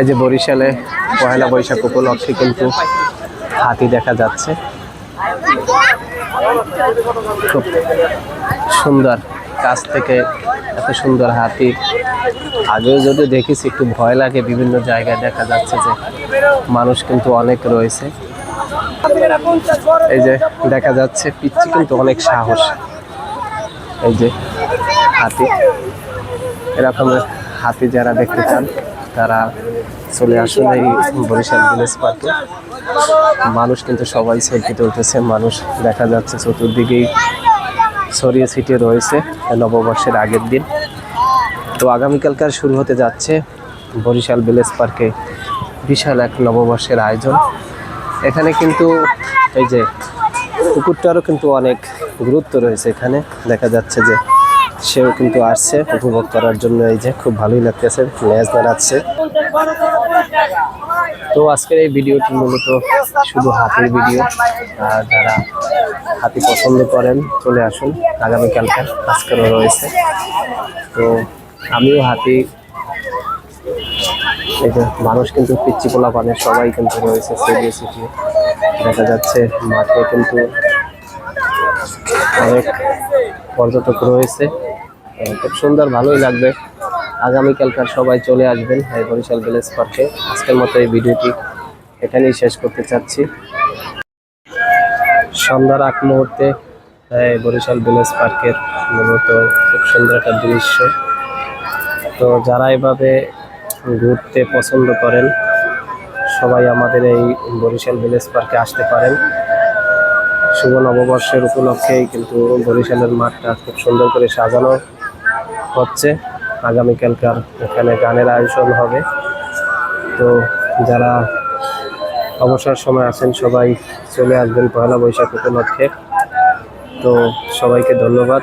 এই যে বরিশালে পয়লা বৈশাখ উপলক্ষে কিন্তু হাতি দেখা যাচ্ছে। খুব সুন্দর কাছ থেকে এত সুন্দর হাতি। আগেও যদি দেখেছি, একটু ভয় লাগে, বিভিন্ন জায়গায় দেখা যাচ্ছে যে মানুষ কিন্তু অনেক রয়েছে। এই যে দেখা যাচ্ছে, পিচ্ছি কিন্তু অনেক সাহস। এই যে হাতি এরকমের হাতি যারা দেখতে চান। তারা চলে আসুন এই বরিশাল ভিলেজ পার্কে মানুষ কিন্তু সবাই সেলফি তুলতেছে, মানুষ দেখা যাচ্ছে চতুর্দিকেই ছড়িয়ে ছিটিয়ে রয়েছে নববর্ষের আগের দিন। তো আগামীকালকার শুরু হতে যাচ্ছে বরিশাল ভিলেজ পার্কে বিশাল এক নববর্ষের আয়োজন। এখানে কিন্তু এই যে পুকুরটারও কিন্তু অনেক গুরুত্ব রয়েছে এখানে। দেখা যাচ্ছে যে সেও কিন্তু আসছে উপভোগ করার জন্য। এই যে খুব ভালোই লাগতেছে ম্যাচ দাঁড়াচ্ছে। তো আজকের এই ভিডিওটি মূলত শুধু হাতির ভিডিও। আর যারা হাতি পছন্দ করেন, চলে আসুন আগামীকালকে আজকেরও রয়েছে। তো আমিও হাতি, এই যে মানুষ কিন্তু পিচ্ছি পোলা পানের সবাই কিন্তু রয়েছে সিটিয়ে দেখা যাচ্ছে মাঠে কিন্তু অনেক পর্যটক রয়েছে। খুব সুন্দর, ভালোই লাগবে। আগামীকালকার সবাই চলে আসবেন বরিশাল ভিলেজ পার্কে। আজকের মতো এই ভিডিওটি এখানেই শেষ করতে চাচ্ছি। সন্ধ্যার আগ মুহূর্তে বরিশাল ভিলেজ পার্কের মূলত খুব সুন্দর একটা দৃশ্য। তো যারা এভাবে ঘুরতে পছন্দ করেন, সবাই আমাদের এই বরিশাল ভিলেজ পার্কে আসতে পারেন। শুভ নববর্ষের উপলক্ষেই কিন্তু বরিশালের মাঠটা খুব সুন্দর করে সাজানো হচ্ছে। আগামীকালকার এখানে গানের আয়োজন হবে। তো যারা অবসর সময় আছেন, সবাই চলে আসবেন পয়লা বৈশাখ উপলক্ষে। তো সবাইকে ধন্যবাদ।